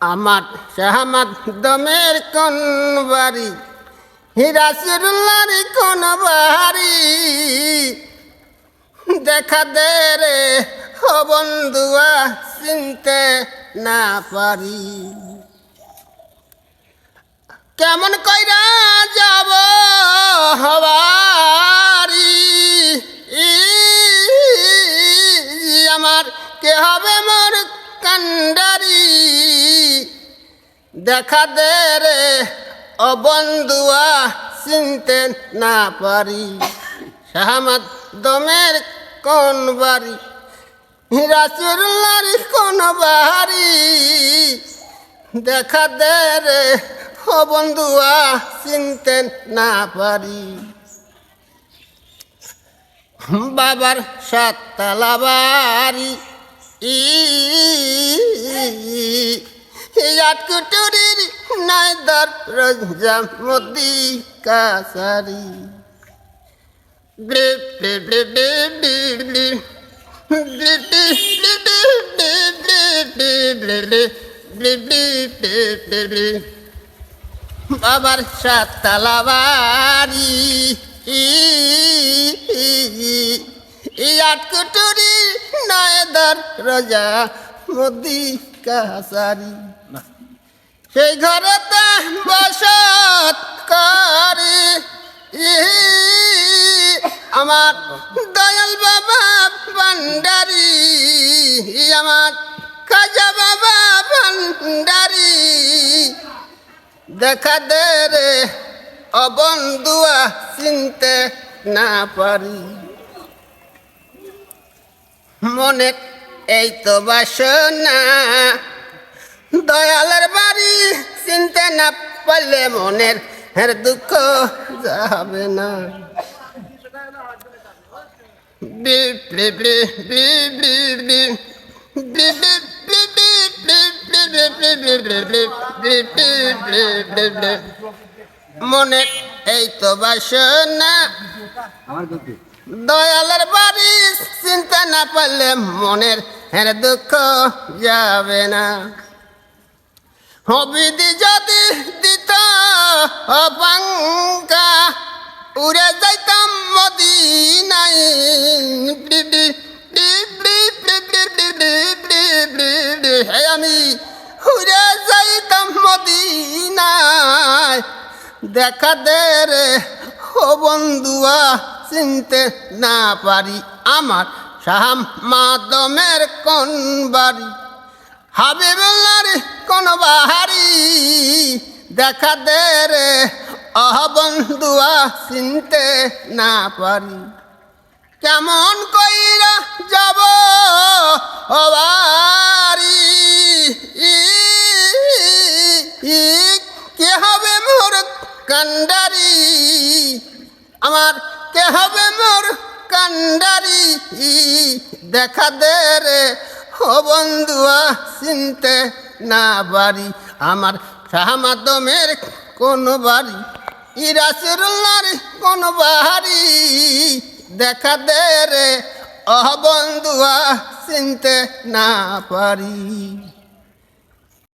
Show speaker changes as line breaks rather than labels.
আমার শাহমাদ দমের কোন বাড়ি হিরাসুল্লার কোন বাড়ি দেখা দে রে ও বন্ধুয়া চিনতে না পারি। কেমন কইরা যাব হবারি? আমার কে হবে মোর কান্ডারি দেখা দে রে, ও বন্ধুয়া, চিনতে না পারি। শাহমাদ দমের কোন বাড়ি? রাসুল্লার কোন বাড়ি? দেখা দে রে, ও বন্ধুয়া, চিনতে না পারি। বাবার সাততলা বাড়ি। ই আট কুটুরির নয় দর রঞ্জা মোদি কাসারি ব্লিপ ব্লিপ ব্লিপ ব্লিপ বাবার সাততলা বাড়ি ই আট কুটুরি নয়দার রজা মোদি কাহাসারি সেই ঘরে তা বসত করে। আমার ভান্ডারি আমার খাজা বাবা ভান্ডারি দেখা দে রে অবন্ধুয়া চিনতে না পারি। মনে এই তো বাসনা, দয়ালের বাড়ি, চিনতে না পারলে মনের দুঃখ যাবে না। মনে এই তো বাসনা। দয়ালের বাড়ি চিন্তা না পারলে মনের হের দুঃখ যাবে না। হবিদি যদি দিত পাঙ্কা উড়ে যাইতাম মদিনাই হে আমি উড়ে যাইতাম মদিনায় দেখা দে রে ও বন্ধুয়া চিনতে না পারি আমার শাহাম মাদমের কোন বাড়ি হাবিবুল্লার কোন বাহারি দেখা দে রে অহ বন্ধুয়া চিনতে না পারি। কেমন কইরা যাব অবারি। কে হবে মোর কান্ডারি? আমার কে হবে মোর কান্ডারি? দেখা দে রে, ও বন্ধুয়া চিনতে না বাড়ি আমার শাহমাদমের কোনো বাড়ি ইরাসুল্লার বাড়ি দেখা দে রে বন্ধুয়া চিনতে না পারি।